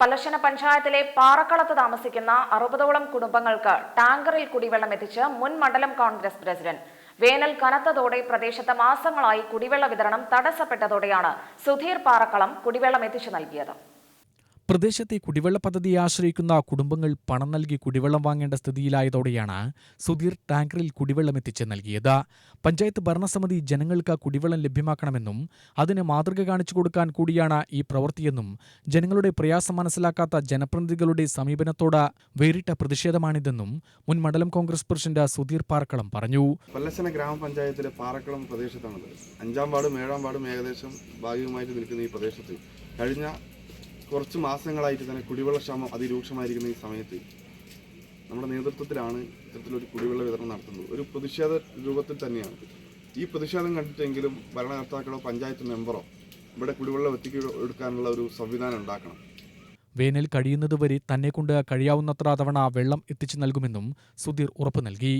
പലശന പഞ്ചായത്തിലെ പാറക്കളത്ത് താമസിക്കുന്ന അറുപതോളം കുടുംബങ്ങൾക്ക് ടാങ്കറിൽ കുടിവെള്ളം എത്തിച്ച് മുൻ മണ്ഡലം കോൺഗ്രസ് പ്രസിഡന്റ്. വേനൽ കനത്തതോടെ പ്രദേശത്ത് മാസങ്ങളായി കുടിവെള്ള വിതരണം തടസ്സപ്പെട്ടതോടെയാണ് സുധീർ പാറക്കളം കുടിവെള്ളം എത്തിച്ചു നൽകിയത്. പ്രദേശത്തെ കുടിവെള്ള പദ്ധതിയെ ആശ്രയിക്കുന്ന കുടുംബങ്ങൾ പണം നൽകി കുടിവെള്ളം വാങ്ങേണ്ട സ്ഥിതിയിലായതോടെയാണ് സുധീർ ടാങ്കറിൽ കുടിവെള്ളം എത്തിച്ച് നൽകിയത്. പഞ്ചായത്ത് ഭരണസമിതി ജനങ്ങൾക്ക് കുടിവെള്ളം ലഭ്യമാക്കണമെന്നും അതിന് മാതൃക കാണിച്ചു കൊടുക്കാൻ കൂടിയാണ് ഈ പ്രവൃത്തിയെന്നും ജനങ്ങളുടെ പ്രയാസം മനസ്സിലാക്കാത്ത ജനപ്രതിനിധികളുടെ സമീപനത്തോട് വേറിട്ട പ്രതിഷേധമാണിതെന്നും മുൻ മണ്ഡലം കോൺഗ്രസ് പ്രസിഡന്റ് സുധീർ പാറക്കളം പറഞ്ഞു. പല്ലശന ഗ്രാമപഞ്ചായത്തിലെ പാറക്കളം പ്രദേശത്താണത്. അഞ്ചാം വാർഡും ഏഴാം വാർഡും ഏകദേശം ഭാഗികമായിട്ട് നിൽക്കുന്ന ഈ പ്രദേശത്ത് കഴിഞ്ഞ കുറച്ച് മാസങ്ങളായിട്ട് തന്നെ കുടിവെള്ള ക്ഷാമം അതിരൂക്ഷമായിരിക്കുന്ന ഈ സമയത്ത് നമ്മുടെ നേതൃത്വത്തിലാണ് ഇത്തരത്തിലൊരു കുടിവെള്ള വിതരണം നടത്തുന്നത്. ഒരു പ്രതിഷേധ രൂപത്തിൽ തന്നെയാണ്. ഈ പ്രതിഷേധം കണ്ടിട്ടെങ്കിലും ഭരണകർത്താക്കളോ പഞ്ചായത്ത് മെമ്പറോ ഇവിടെ കുടിവെള്ളം എത്തിക്കുക എടുക്കാനുള്ള ഒരു സംവിധാനം ഉണ്ടാക്കണം. വേനൽ കഴിയുന്നതുവരെ തന്നെ കൊണ്ട് കഴിയാവുന്നത്ര തവണ വെള്ളം എത്തിച്ചു നൽകുമെന്നും സുധീർ ഉറപ്പു നൽകി.